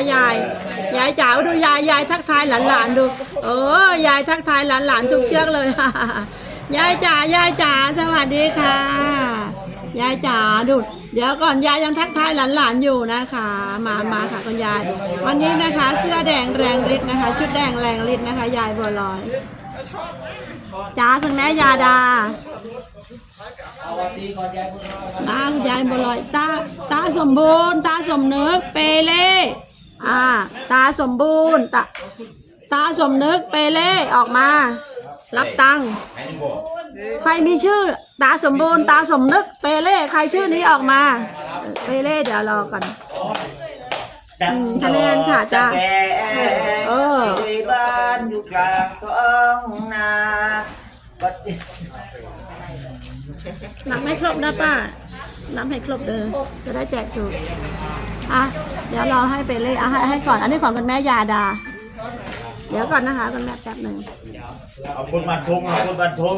คะยาย ยายจ๋าดูยายยายทักทายหลานๆดูเออยายทักทายหลานๆทุกเชือกเลยยายจ๋ายายจ๋าสวัสดีค่ะ ยายจ๋าดูเดี๋ยวก่อนยายยังทักทายหลานๆอยู่นะคะ มามาค่ะคุณยาย วันนี้นะคะเสื้อแดงแรงฤทธิ์นะคะ ชุดแดงแรงฤทธิ์นะคะ ยายบัวลอยจ้าคุณแม่ยาดาตาคุณยายบัวลอยตาตาสมบูรณ์ ตาสมนึกเปเล่ อ่า ตาสมบูรณ์ ตาตาสมนึกเปเล่ออกมา รับตังค์ใครมีชื่อ ตาสมบูรณ์ ตาสมนึกเปเล่ใครชื่อนี้ออกมา เปเล่เดี๋ยวรอกันอืมคะแนนค่ะจ้ะเออบ้านอยู่กลางท้องนานับให้ครบนะป้านับให้ครบเลยจะได้แจกถูกอะ เดี๋ยวเราให้เปเล่อะให้ให้ก่อน อันนี้ของคุณแม่ยาดา เดี๋ยวก่อนนะคะคุณแม่แป๊บหนึ่งเอาคนบันทงเอาคนบันทง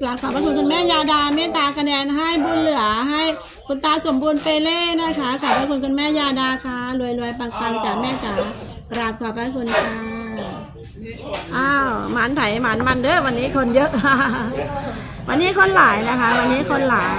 กราบขอบพระคุณคุณแม่ยาดาเมตตาคะแนนให้บุญเหลือให้คุณตาสมบูรณ์เปเล่นะคะขอบพระคุณคุณแม่ยาดาค่ะรวยรวยปังปังจากแม่จ๋ากราบขอบพระคุณค่ะอ้าวหมันไถหมันมันเด้อวันนี้คนเยอะ วันนี้คนหลายนะคะ วันนี้คนหลาย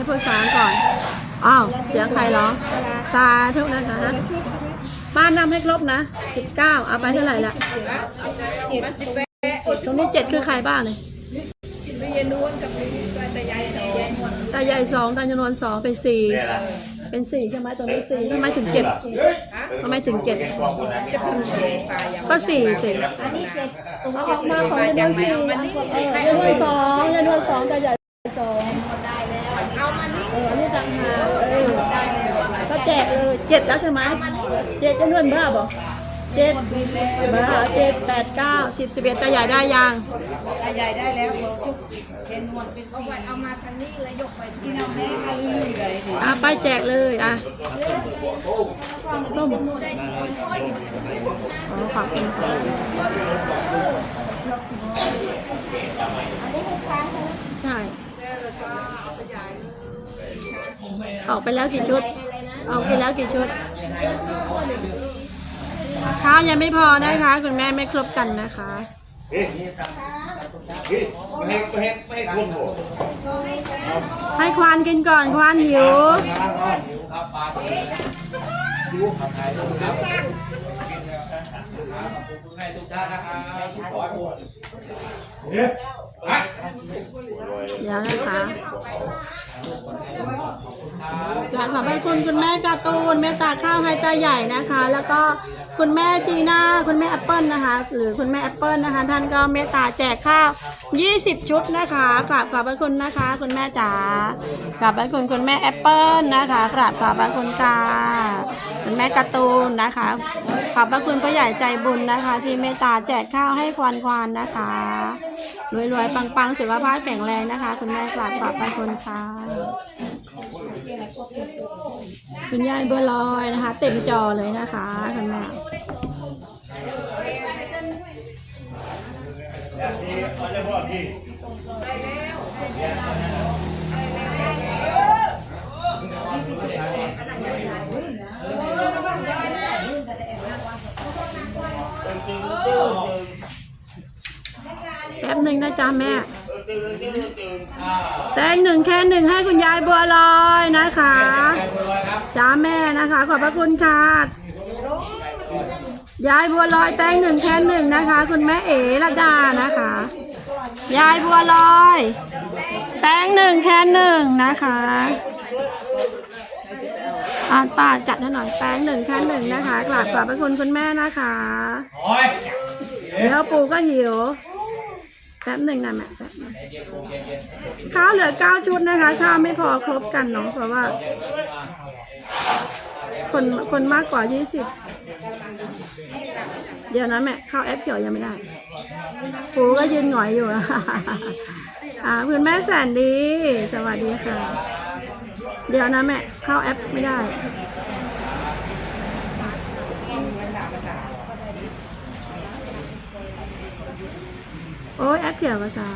ให้พูดช้างก่อน อ้าวเสียงใครร้องสาธุนะคะป้านำให้ครบนะสิบเก้าเอาไปเท่าไหร่ละตรงนี้เจ็ดคือใครบ้างเลยตาใหญ่สองตาจำนวนสองเป็นสี่เป็นสี่ใช่ไหมตรงนี้สี่ทำไมถึงเจ็ดทำไมถึงเจ็ดก็สี่สี่อันนี้เสร็จเอาออกมาของจำนวนสี่เออจำนวนสองจำนวนสองตาใหญ่สองเอามานี่เอออันนี่ต่างหากเออก็แจก เลยเจ็ดแล้วใช่ไหมเจ็ดจำนวนบ้าบอกเจ็ดบ้าเจ็ดแปดเก้าสิบสิบเอ็ดตาใหญ่ได้ยังใหญ่ได้แล้วจุกเป็นนวลเป็นสีเอามาทางนี้แล้วยกไปที่น้องแม่ให้เลยอะไปแจกเลยอะส้มอ๋อขอบคุณค่ะอันนี้คือช้างใช่ไหมใช่ออกไปแล้วกี่ชุด ออกไปแล้วกี่ชุดข้าวยังไม่พอนะคะ คุณแม่ไม่ครบกันนะคะไม่ให้ไม่ให้ไม่ให้คนโหให้ควานกินก่อนควานหิวเดี๋ยวนะคะ อยากขอบพระคุณคุณแม่การ์ตูนแม่ตาข้าวให้ตาใหญ่นะคะ แล้วก็คุณแม่จีน่าคุณแม่แอปเปิลนะคะ หรือคุณแม่แอปเปิลนะคะ ท่านก็เมตตาแจกข้าว 20 ชุดนะคะกราบขอบพระคุณนะคะ คุณแม่จ๋ากราบขอบพระคุณคุณแม่แอปเปิลนะคะกราบขอบพระคุณค่ะคุณแม่การ์ตูนนะคะขอบพระคุณผู้ใหญ่ใจบุญนะคะ ที่เมตตาแจกข้าวให้ควานควานนะคะรวยๆปังๆสุขภาพแข็งแรงนะคะ คุณแม่กราบขอบพระคุณค่ะ คุณยายบัวลอยนะคะ เต็มจอเลยนะคะคุณแม่แป๊บหนึ่งนะจ๊ะแม่ แตงหนึ่งแค่หนึ่งให้คุณยายบัวลอยนะคะจ้าแม่นะคะ ขอบพระคุณค่ะยายบัวลอยแตงหนึ่งแค่หนึ่งนะคะ คุณแม่เอ๋ระดานะคะ ยายบัวลอย แตงหนึ่งแค่หนึ่งนะคะอ่าป้าจัดให้หน่อยแตงหนึ่งแค่หนึ่งนะคะกราบขอบพระคุณคุณแม่นะคะเดี๋ยวปู่ก็หิว แป๊บหนึ่งนะแม่แป๊บหนึ่งข้าวเหลือเก้าชุดนะคะ ข้าวไม่พอครบกันเนาะเพราะว่า คนคนมากกว่ายี่สิบเดี๋ยวนะแม่ข้าวแอปเขียวยังไม่ได้ปูก็ยืนหงอยอยู่อ่าคุณแม่แสนดี สวัสดีค่ะ เดี๋ยวนะแม่ข้าวแอปไม่ได้ โอ้ยแอปเขียวภาษา